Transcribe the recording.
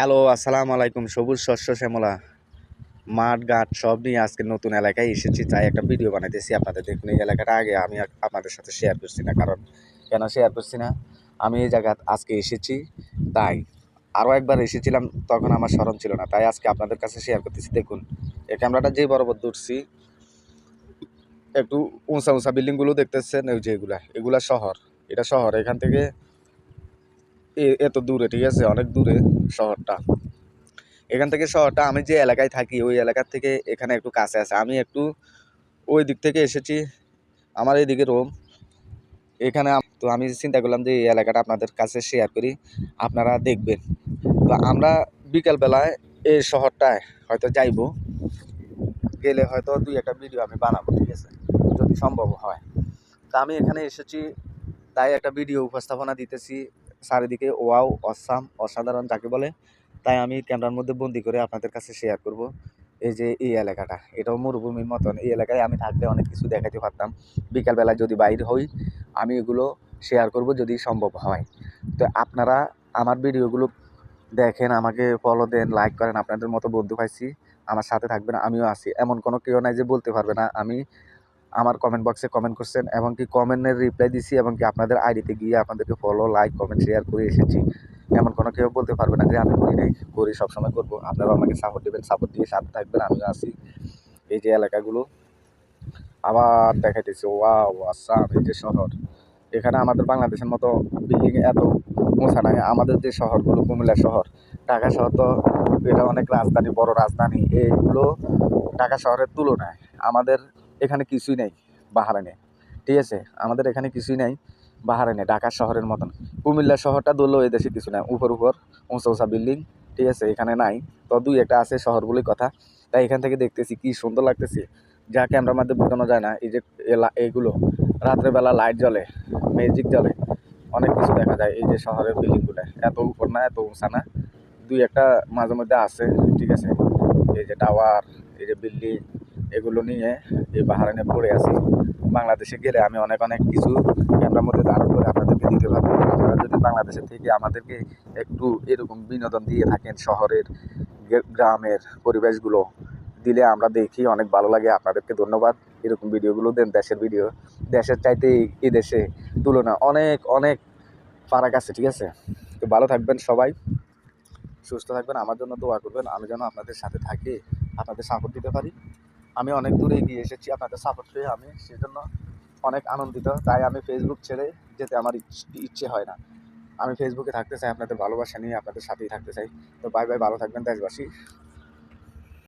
Hello, আসসালামু আলাইকুম। সবুজ, শস্য, শ্যামলা, মাঠ, ঘাট, সব নিয়ে আজকে নতুন এলাকায় এসেছি, তাই একটা ভিডিও বানাইতেছি আপনাদের দেখুন এই এলাকাটা। আগে আমি আপনাদের সাথে শেয়ার করছি না, কারণ কেন শেয়ার করছি না? আমি এই জায়গা আজকে এসেছি, তাই আরও একবার এসেছিলাম, তখন আমার স্মরণ ছিল না, তাই আজকে আপনাদের কাছে শেয়ার করতেছি। দেখুন, এই ক্যামেরাটা যেই বরাবর দূরছি একটু উঁচা উঁচা বিল্ডিংগুলো দেখতেছেন ওই যে এগুলা এগুলা শহর, এটা শহর, এখান থেকে এত দূরে, ঠিক আছে? অনেক দূরে শহরটা। এখান থেকে শহরটা আমি যে এলাকায় থাকি, ওই এলাকার থেকে এখানে একটু কাছে আছে। আমি একটু ওই দিক থেকে এসেছি, আমার এইদিকে রোম এখানে তো আমি চিন্তা করলাম যে এই এলাকাটা আপনাদের কাছে শেয়ার করি, আপনারা দেখবেন। তো আমরা বিকালবেলায় এই শহরটায় হয়তো যাইবো, গেলে হয়তো দুই একটা ভিডিও আমি বানাবো, ঠিক আছে? যদি সম্ভব হয়। তা আমি এখানে এসেছি, তাই একটা ভিডিও উপস্থাপনা দিতেছি। চারিদিকে ওয়াও, অসাম, অসাধারণ যাকে বলে। তাই আমি ক্যামেরার মধ্যে বন্দি করে আপনাদের কাছে শেয়ার করব এই যে এই এলাকাটা। এটাও মরুভূমির মতন। এই এলাকায় আমি থাকলে অনেক কিছু দেখাতে পারতাম। বিকালবেলায় যদি বাইরে হই, আমি এগুলো শেয়ার করব যদি সম্ভব হয়। তো আপনারা আমার ভিডিওগুলো দেখেন, আমাকে ফলো দেন লাইক করেন, আপনাদের মতো বন্ধু পাইছি। আমার সাথে থাকবেন, আমিও আছি। এমন কোনো কেউ নাই যে বলতে পারবে না। আমি আমার কমেন্ট বক্সে কমেন্ট করছেন, এবং কি কমেন্টের রিপ্লাই দিছি, এবং কি আপনাদের আইডিতে গিয়ে আপনাদেরকে ফলো লাইক কমেন্ট শেয়ার করে এসেছি। এমন কোনো কেউ বলতে পারবে না যে আমি করি নাই, করি, সবসময় করব। আপনারাও আমাকে সাপোর্ট দেবেন সাপোর্ট দিয়ে সাথে থাকবেন, আমিও আসি এই যে এলাকাগুলো। আবার দেখাইতেছি ওয়াও আসাম, এই যে শহর। এখানে আমাদের বাংলাদেশের মতো বিল্ডিং এত মোছা নাই। আমাদের যে শহরগুলো কুমিল্লা শহর, ঢাকা শহর তো এটা অনেক রাজধানী, বড় রাজধানী। এইগুলো ঢাকা শহরের তুলনায় আমাদের এখানে কিছুই নেই বাহারানে ঠিক আছে? আমাদের এখানে কিছুই নেই বাহারানে ঢাকা শহরের মতন। কুমিল্লা শহরটা ধরলেও এই দেশে কিছু নাই, উপর উপর উঁচা উঁচা বিল্ডিং ঠিক আছে? এখানে নাই। তো দুই একটা আছে শহরগুলির কথা। তাই এখান থেকে দেখতেছি কি সুন্দর লাগতেছে। যা ক্যামেরার মধ্যে বোঝানো যায় না, এই যে এলা, এইগুলো। রাত্রেবেলা লাইট জ্বলে ম্যাজিক জ্বলে। অনেক কিছু দেখা যায় এই যে শহরের বিল্ডিংগুলো এত উপর না, এত উঁচা না। দুই একটা মাঝে মধ্যে আছে, ঠিক আছে? এই যে টাওয়ার এই যে বিল্ডিং এগুলো নিয়ে এই বাহারানে পড়ে আছি। বাংলাদেশে গেলে আমি অনেক অনেক কিছু ক্যামেরার মধ্যে ধারণ করে আপনাদেরকে দিতে পারব। আপনারা যদি বাংলাদেশের থেকে আমাদেরকে একটু এরকম বিনোদন দিয়ে থাকেন শহরের গ্রামের পরিবেশগুলো, দিলে আমরা দেখি অনেক ভালো লাগে। আপনাদেরকে ধন্যবাদ। এরকম ভিডিওগুলো দেন দেশের ভিডিও। দেশের চাইতে এই- দেশে তুলনা অনেক অনেক ফারাক আছে, ঠিক আছে? তো ভালো থাকবেন সবাই, সুস্থ থাকবেন, আমার জন্য দোয়া করবেন, আমি যেন আপনাদের সাথে থাকি, আপনাদের সাপোর্ট দিতে পারি। আমি অনেক দূরে এগিয়ে এসেছি আপনাদের সাপোর্ট পেয়ে আমি, সেজন্য অনেক আনন্দিত। তাই আমি ফেসবুক ছেড়ে যেতে আমার ইচ- ইচ্ছে হয় না। আমি ফেসবুকে থাকতে চাই, আপনাদের ভালোবাসা নিয়ে আপনাদের সাথেই থাকতে চাই। তো বাই বাই ভালো থাকবেন, দেশবাসী।